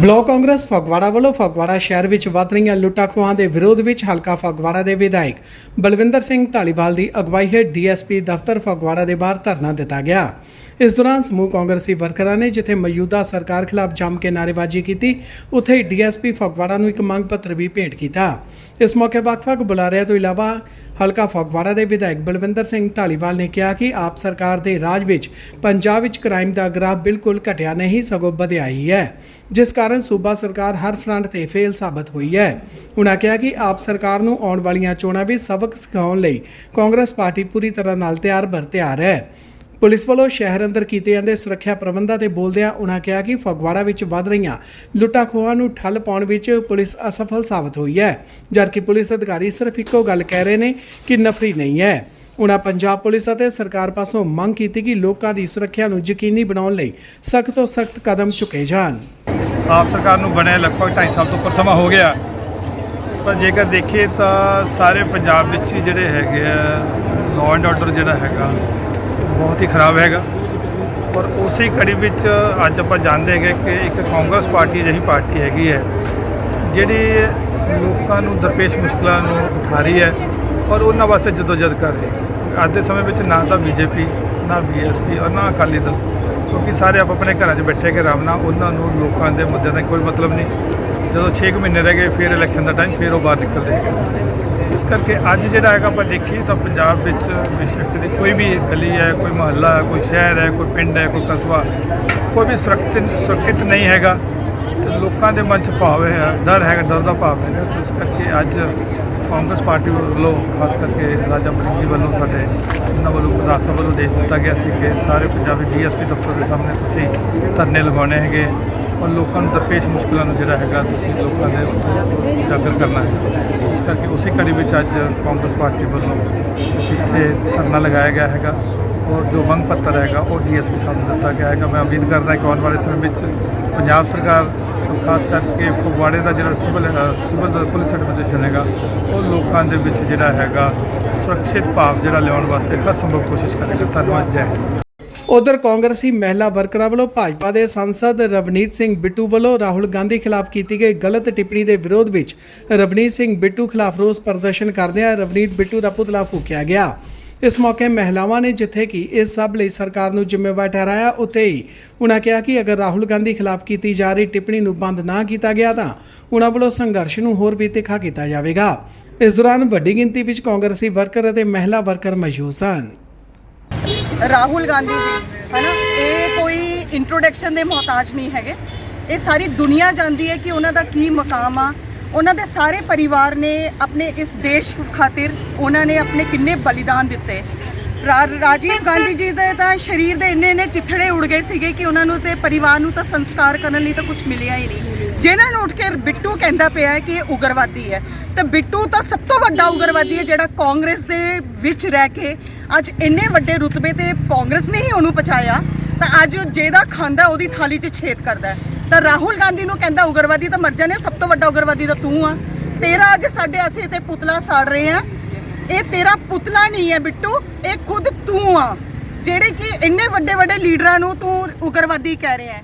Block Congress Phagwara ਵੱਲੋਂ ਫਗਵਾੜਾ ਸ਼ਹਿਰ ਵਿੱਚ ਵੱਧ ਰਹੀਆਂ ਲੁੱਟਾਖੋਹਾਂ ਦੇ ਵਿਰੋਧ ਵਿੱਚ ਹਲਕਾ ਫਗਵਾੜਾ ਦੇ ਵਿਧਾਇਕ ਬਲਵਿੰਦਰ ਸਿੰਘ ਢਾਲੀਵਾਲ ਦੀ ਅਗਵਾਈ ਹੇਠ ਡੀਐਸਪੀ ਦਫ਼ਤਰ ਫਗਵਾੜਾ ਦੇ ਬਾਹਰ ਧਰਨਾ ਦਿੱਤਾ ਗਿਆ। ਇਸ ਦੌਰਾਨ ਸਮੂਹ ਕਾਂਗਰਸੀ ਵਰਕਰਾਂ ਨੇ ਜਿੱਥੇ ਮੌਜੂਦਾ ਸਰਕਾਰ ਖਿਲਾਫ ਜੰਮ ਕੇ ਨਾਅਰੇਬਾਜ਼ੀ ਕੀਤੀ, ਉੱਥੇ ਹੀ ਡੀਐਸਪੀ ਫਗਵਾੜਾ ਨੂੰ ਇੱਕ ਮੰਗ ਪੱਤਰ ਵੀ ਭੇਟ ਕੀਤਾ। ਇਸ ਮੌਕੇ ਵੱਖ-ਵੱਖ ਬੁਲਾਰਿਆਂ ਤੋਂ ਇਲਾਵਾ ਹਲਕਾ ਫਗਵਾੜਾ ਦੇ ਵਿਧਾਇਕ ਬਲਵਿੰਦਰ ਸਿੰਘ ਢਾਲੀਵਾਲ ਨੇ ਕਿਹਾ ਕਿ ਆਪ ਸਰਕਾਰ ਦੇ ਰਾਜ ਵਿੱਚ, ਪੰਜਾਬ ਵਿੱਚ ਕ੍ਰਾਈਮ ਦਾ ਗ੍ਰਾਫ ਬਿਲਕੁਲ ਘਟਿਆ ਨਹੀਂ, ਸਗੋਂ ਵਧਿਆ ਹੀ ਹੈ। ਜਿਸ ਕਾਰਨ ਸੂਬਾ ਸਰਕਾਰ ਹਰ ਫਰੰਟ ਤੇ ਫੇਲ ਸਾਬਤ ਹੋਈ ਹੈ। ਉਨ੍ਹਾਂ ਕਿਹਾ ਕਿ ਆਪ ਸਰਕਾਰ ਨੂੰ ਆਉਣ ਵਾਲੀਆਂ ਚੋਣਾਂ ਵਿੱਚ ਸਬਕ ਸਿਖਾਉਣ ਲਈ ਕਾਂਗਰਸ ਪਾਰਟੀ ਪੂਰੀ ਤਰ੍ਹਾਂ ਨਾਲ ਤਿਆਰ ਬਰ ਤਿਆਰ ਹੈ। ਪੁਲਿਸ ਵੱਲੋਂ ਸ਼ਹਿਰ ਅੰਦਰ ਕੀਤੇ ਜਾਂਦੇ ਸੁਰੱਖਿਆ ਪ੍ਰਬੰਧਾਂ ਤੇ ਬੋਲਦਿਆਂ ਉਨ੍ਹਾਂ ਕਿਹਾ ਕਿ ਫਗਵਾੜਾ ਵਿੱਚ ਵੱਧ ਰਹੀਆਂ ਲੁੱਟਾਂ ਖੋਹਾਂ ਨੂੰ ਠੱਲ ਪਾਉਣ ਵਿੱਚ ਪੁਲਿਸ ਅਸਫਲ ਸਾਬਤ ਹੋਈ ਹੈ, ਜਦਕਿ ਪੁਲਿਸ ਅਧਿਕਾਰੀ ਸਿਰਫ ਇੱਕੋ ਗੱਲ ਕਹਿ ਰਹੇ ਨੇ ਕਿ ਨਫਰੀ ਨਹੀਂ ਹੈ। ਉਨ੍ਹਾਂ ਪੰਜਾਬ ਪੁਲਿਸ ਅਤੇ ਸਰਕਾਰ ਪਾਸੋਂ ਮੰਗ ਕੀਤੀ ਕਿ ਲੋਕਾਂ ਦੀ ਸੁਰੱਖਿਆ ਨੂੰ ਯਕੀਨੀ ਬਣਾਉਣ ਲਈ ਸਖਤ ਤੋਂ ਸਖਤ ਕਦਮ ਚੁੱਕੇ ਜਾਣ। ਆਪ ਸਰਕਾਰ ਨੂੰ ਬਣੇ ਲਗਭਗ 2.5 ਸਾਲ ਤੋਂ ਉੱਪਰ ਸਮਾਂ ਹੋ ਗਿਆ। ਪਰ ਜੇਕਰ ਦੇਖੀਏ ਤਾਂ ਸਾਰੇ ਪੰਜਾਬ ਵਿੱਚ ਹੀ ਜਿਹੜੇ ਹੈਗੇ ਆ ਲਾਅ ਐਂਡ ਆਰਡਰ ਜਿਹੜਾ ਹੈਗਾ ਬਹੁਤ ਹੀ ਖਰਾਬ ਹੈਗਾ। ਔਰ ਉਸੇ ਕੜੀ ਵਿੱਚ ਅੱਜ ਆਪਾਂ ਜਾਣਦੇ ਹੈਗੇ ਕਿ ਇੱਕ ਕਾਂਗਰਸ ਪਾਰਟੀ ਜਿਹੀ ਪਾਰਟੀ ਹੈਗੀ ਹੈ, ਜਿਹੜੀ ਲੋਕਾਂ ਨੂੰ ਦਰਪੇਸ਼ ਮੁਸ਼ਕਲਾਂ ਨੂੰ ਉਠਾ ਰਹੀ ਹੈ ਔਰ ਉਹਨਾਂ ਵਾਸਤੇ ਜਦੋਜਦ ਕਰ ਰਹੀ ਹੈ। ਅੱਜ ਦੇ ਸਮੇਂ ਵਿੱਚ ਨਾ ਤਾਂ ਬੀਜੇਪੀ, ਨਾ ਬੀਐਸਪੀ ਔਰ ਨਾ ਅਕਾਲੀ ਦਲ, ਕਿਉਂਕਿ ਸਾਰੇ ਆਪ ਆਪਣੇ ਘਰਾਂ 'ਚ ਬੈਠੇ ਕੇ ਆਰਾਮ ਨਾਲ, ਉਹਨਾਂ ਨੂੰ ਲੋਕਾਂ ਦੇ ਮੁੱਦਿਆਂ ਦਾ ਕੋਈ ਮਤਲਬ ਨਹੀਂ। ਜਦੋਂ 6 ਮਹੀਨੇ ਰਹਿ ਗਏ, ਫਿਰ ਇਲੈਕਸ਼ਨ ਦਾ ਟਾਈਮ ਫਿਰ ਉਹ ਬਾਹਰ ਨਿਕਲਦੇ ਹੈਗੇ ਇਸ ਕਰਕੇ ਅੱਜ ਜਿਹੜਾ ਹੈਗਾ ਆਪਾਂ ਦੇਖੀਏ ਤਾਂ ਪੰਜਾਬ ਵਿੱਚ ਬੇਸ਼ੱਕ ਦੀ ਕੋਈ ਵੀ ਗਲੀ ਹੈ, ਕੋਈ ਮੁਹੱਲਾ ਹੈ, ਕੋਈ ਸ਼ਹਿਰ ਹੈ, ਕੋਈ ਪਿੰਡ ਹੈ, ਕੋਈ ਕਸਬਾ, ਕੋਈ ਵੀ ਸੁਰੱਖਿਅਤ ਸੁਰੱਖਿਅਤ ਨਹੀਂ ਹੈਗਾ। ਤੇ ਲੋਕਾਂ ਦੇ ਮਨ 'ਚ ਭਾਵ ਹੈ, ਡਰ ਹੈਗਾ, ਡਰ ਦਾ ਭਾਵ ਹੈਗਾ ਇਸ ਕਰਕੇ ਅੱਜ ਕਾਂਗਰਸ ਪਾਰਟੀ ਵੱਲੋਂ, ਖਾਸ ਕਰਕੇ ਰਾਜਾ ਮਲਿਕ ਜੀ ਵੱਲੋਂ ਸਾਡੇ ਉਹਨਾਂ ਵੱਲੋਂ, ਵਿਧਾਨ ਸਭਾ ਵੱਲੋਂ ਦੇਸ਼ ਦਿੱਤਾ ਗਿਆ ਸੀ ਕਿ ਸਾਰੇ ਪੰਜਾਬੀ ਡੀਐਸਪੀ ਦਫ਼ਤਰ ਦੇ ਸਾਹਮਣੇ ਤੁਸੀਂ ਧਰਨੇ ਲਗਾਉਣੇ ਹੈਗੇ। ਔਰ ਲੋਕਾਂ ਨੂੰ ਦਰਪੇਸ਼ ਮੁਸ਼ਕਲਾਂ ਨੂੰ ਜਿਹੜਾ ਹੈਗਾ ਤੁਸੀਂ ਲੋਕਾਂ ਦੇ ਉੱਤੇ ਉਜਾਗਰ ਕਰਨਾ ਹੈ। ਇਸ ਕਰਕੇ ਉਸੇ ਕੜੀ ਵਿੱਚ ਅੱਜ ਕਾਂਗਰਸ ਪਾਰਟੀ ਵੱਲੋਂ ਇੱਥੇ ਧਰਨਾ ਲਗਾਇਆ ਗਿਆ ਹੈਗਾ ਔਰ ਜੋ ਮੰਗ ਪੱਤਰ ਹੈਗਾ ਉਹ ਡੀਐਸਪੀ ਸਾਹਿਬ ਨੂੰ ਦਿੱਤਾ ਗਿਆ ਹੈਗਾ। ਮੈਂ ਉਮੀਦ ਕਰਦਾ ਕਿ ਆਉਣ ਵਾਲੇ ਸਮੇਂ ਵਿੱਚ ਪੰਜਾਬ ਸਰਕਾਰ ਖਾਸ ਕਰਕੇ ਫਗਵਾੜੇ ਦਾ ਜਿਹੜਾ ਸਿਵਲ ਸਿਵਲ ਪੁਲਿਸ ਐਡਮਿਨਿਸਟ੍ਰੇਸ਼ਨ ਹੈਗਾ, ਉਹ ਲੋਕਾਂ ਦੇ ਵਿੱਚ ਜਿਹੜਾ ਹੈਗਾ ਸੁਰੱਖਿਅਤ ਭਾਵ ਜਿਹੜਾ ਲਿਆਉਣ ਵਾਸਤੇ ਹਰ ਸੰਭਵ ਕੋਸ਼ਿਸ਼ ਕਰੇਗਾ। ਧੰਨਵਾਦ, ਜੈ ਹਿੰਦ। ਉਧਰ ਕਾਂਗਰਸੀ ਮਹਿਲਾ ਵਰਕਰਾਂ ਵੱਲੋਂ ਭਾਜਪਾ ਦੇ ਸੰਸਦ ਰਵਨੀਤ ਸਿੰਘ ਬਿੱਟੂ ਵੱਲੋਂ ਰਾਹੁਲ ਗਾਂਧੀ ਖਿਲਾਫ ਕੀਤੀ ਗਈ ਗਲਤ ਟਿੱਪਣੀ ਦੇ ਵਿਰੋਧ ਵਿੱਚ ਰਵਨੀਤ ਸਿੰਘ ਬਿੱਟੂ ਖਿਲਾਫ ਰੋਸ ਪ੍ਰਦਰਸ਼ਨ ਕਰਦਿਆਂ ਰਵਨੀਤ ਬਿੱਟੂ ਦਾ ਪੁਤਲਾ ਫੂਕਿਆ ਗਿਆ। ਇਸ ਮੌਕੇ ਮਹਿਲਾਵਾਂ ਨੇ ਜਿੱਥੇ ਕਿ ਇਸ ਸਭ ਲਈ ਸਰਕਾਰ ਨੂੰ ਜ਼ਿੰਮੇਵਾਰ ਠਹਿਰਾਇਆ, ਉੱਥੇ ਹੀ ਉਨ੍ਹਾਂ ਕਿਹਾ ਕਿ ਅਗਰ ਰਾਹੁਲ ਗਾਂਧੀ ਖਿਲਾਫ ਕੀਤੀ ਜਾ ਰਹੀ ਟਿੱਪਣੀ ਨੂੰ ਬੰਦ ਨਾ ਕੀਤਾ ਗਿਆ ਤਾਂ ਉਨ੍ਹਾਂ ਵੱਲੋਂ ਸੰਘਰਸ਼ ਨੂੰ ਹੋਰ ਵੀ ਤਿੱਖਾ ਕੀਤਾ ਜਾਵੇਗਾ। ਇਸ ਦੌਰਾਨ ਵੱਡੀ ਗਿਣਤੀ ਵਿੱਚ ਕਾਂਗਰਸੀ ਵਰਕਰ ਅਤੇ ਮਹਿਲਾ ਵਰਕਰ ਮੌਜੂਦ ਸਨ। ਰਾਹੁਲ ਗਾਂਧੀ ਜੀ, ਹਨਾ? ਇਹ ਕੋਈ ਇੰਟਰੋਡਕਸ਼ਨ ਦੇ ਮੁਹਤਾਜ ਨਹੀਂ ਹੈਗੇ। ਇਹ ਸਾਰੀ ਦੁਨੀਆ ਜਾਣਦੀ ਹੈ ਕਿ ਉਹਨਾਂ ਦਾ ਕੀ ਮਕਾਮ ਆ। ਉਹਨਾਂ ਦੇ ਸਾਰੇ ਪਰਿਵਾਰ ਨੇ ਆਪਣੇ ਇਸ ਦੇਸ਼ ਖਾਤਰ ਉਹਨਾਂ ਨੇ ਆਪਣੇ ਕਿੰਨੇ ਬਲੀਦਾਨ ਦਿੱਤੇ। ਰਾ- ਰਾਜੀਵ ਗਾਂਧੀ ਜੀ ਦੇ ਤਾਂ ਸਰੀਰ ਦੇ ਇੰਨੇ ਇੰਨੇ ਚਿੱਥੜੇ ਉੜ ਗਏ ਸੀਗੇ ਕਿ ਉਹਨਾਂ ਨੂੰ ਤੇ ਪਰਿਵਾਰ ਨੂੰ ਤਾਂ ਸੰਸਕਾਰ ਕਰਨ ਲਈ ਤਾਂ ਕੁਝ ਮਿਲਿਆ ਹੀ ਨਹੀਂ। ਜਿਹਨਾਂ ਨੂੰ ਉੱਠ ਕੇ ਬਿੱਟੂ ਕਹਿੰਦਾ ਪਿਆ ਹੈ ਕਿ ਇਹ ਉਗਰਵਾਦੀ ਹੈ। ਤੇ ਬਿੱਟੂ ਤਾਂ ਸਭ ਤੋਂ ਵੱਡਾ ਉਗਰਵਾਦੀ ਹੈ ਜਿਹੜਾ ਕਾਂਗਰਸ ਦੇ ਵਿੱਚ ਰਹਿ ਕੇ ਅੱਜ ਇੰਨੇ ਵੱਡੇ ਰੁਤਬੇ ਤੇ ਕਾਂਗਰਸ ਨੇ ਹੀ ਉਹਨੂੰ ਪਹੁੰਚਾਇਆ ਤਾਂ ਅੱਜ ਜਿਹਦਾ ਖਾਂਦਾ ਉਹਦੀ ਥਾਲੀ 'ਚ ਛੇਦ ਕਰਦਾ ਤਾਂ ਰਾਹੁਲ ਗਾਂਧੀ ਨੂੰ ਕਹਿੰਦਾ ਉਗਰਵਾਦੀ ਤਾਂ ਮਰ ਜਾਣੇ, ਸਭ ਤੋਂ ਵੱਡਾ ਉਗਰਵਾਦੀ ਤਾਂ ਤੂੰ ਆ। ਤੇਰਾ ਅੱਜ ਸਾਡੇ ਅਸੀਂ ਤੇ ਪੁਤਲਾ ਸਾੜ ਰਹੇ ਆ। ਇਹ ਤੇਰਾ ਪੁਤਲਾ ਨਹੀਂ ਹੈ ਬਿੱਟੂ, ਇਹ ਖੁਦ ਤੂੰ ਆ। ਜਿਹੜੇ ਕਿ ਇੰਨੇ ਵੱਡੇ ਵੱਡੇ ਲੀਡਰਾਂ ਨੂੰ ਤੂੰ ਉਗਰਵਾਦੀ ਕਹਿ ਰਿਹਾ ਹੈ।